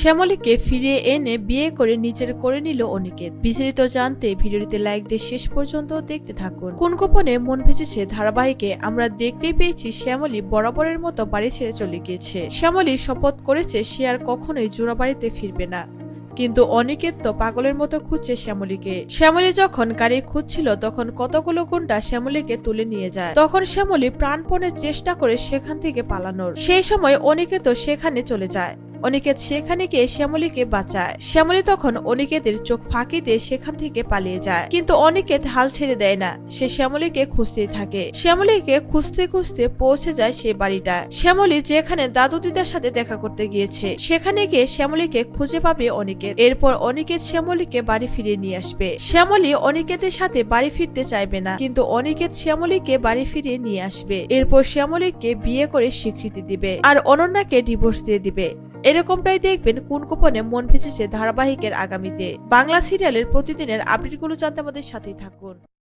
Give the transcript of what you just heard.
শ্যামলীকে ফিরিয়ে এনে বিয়ে করে নিজের করে নিল অনিকেত। বিস্তারিত জানতে ভিডিওটিতে লাইক দিয়ে শেষ পর্যন্ত দেখতে থাকুন। কোন গোপনে মন ভেজেছে ধারাবাহিকে, আমরা দেখতেই পেয়েছি শ্যামলী বরাবরের মতো বাড়ি ছেড়ে চলে গিয়েছে। শ্যামলী শপথ করেছে সে আর কখনোই জোড়া বাড়িতে ফিরবে না। কিন্তু অনিকেত তো পাগলের মতো খুঁজছে শ্যামলীকে। শ্যামলী যখন গাড়ি খুঁজছিল, তখন কতগুলো গুন্ডা শ্যামলীকে তুলে নিয়ে যায়। তখন শ্যামলী প্রাণপণে চেষ্টা করে সেখান থেকে পালানোর। সেই সময় অনিকেত সেখানে চলে যায়। অনিকেত সেখানে গিয়ে শ্যামলীকে বাঁচায়। শ্যামলী তখন অনিকেতের চোখ ফাঁকি দিয়ে সেখান থেকে পালিয়ে যায়। কিন্তু অনিকেত হাল ছেড়ে দেয় না। সে শ্যামলীকে খুঁজতেই থাকে। শ্যামলীকে খুঁজতে খুঁজতে পৌঁছে যায় সে বাড়িটা শ্যামলী যেখানে দাদু দিদার সাথে দেখা করতে গিয়েছে, সেখানে গিয়ে শ্যামলীকে খুঁজে পাবে অনিকেত এরপর অনিকেত শ্যামলীকে বাড়ি ফিরিয়ে নিয়ে আসবে। শ্যামলী অনিকেতের সাথে বাড়ি ফিরতে চাইবে না, কিন্তু অনিকেত শ্যামলীকে বাড়ি ফিরিয়ে নিয়ে আসবে। এরপর শ্যামলীকে বিয়ে করে স্বীকৃতি দিবে। আর অনন্যাকে ডিভোর্স দিয়ে দিবে। এরকমটাই দেখবেন কোন কোপনে মন ভেসেছে ধারাবাহিকের আগামীতে। বাংলা সিরিয়ালের প্রতিদিনের আপডেটগুলো জানতে আমাদের সাথেই থাকুন।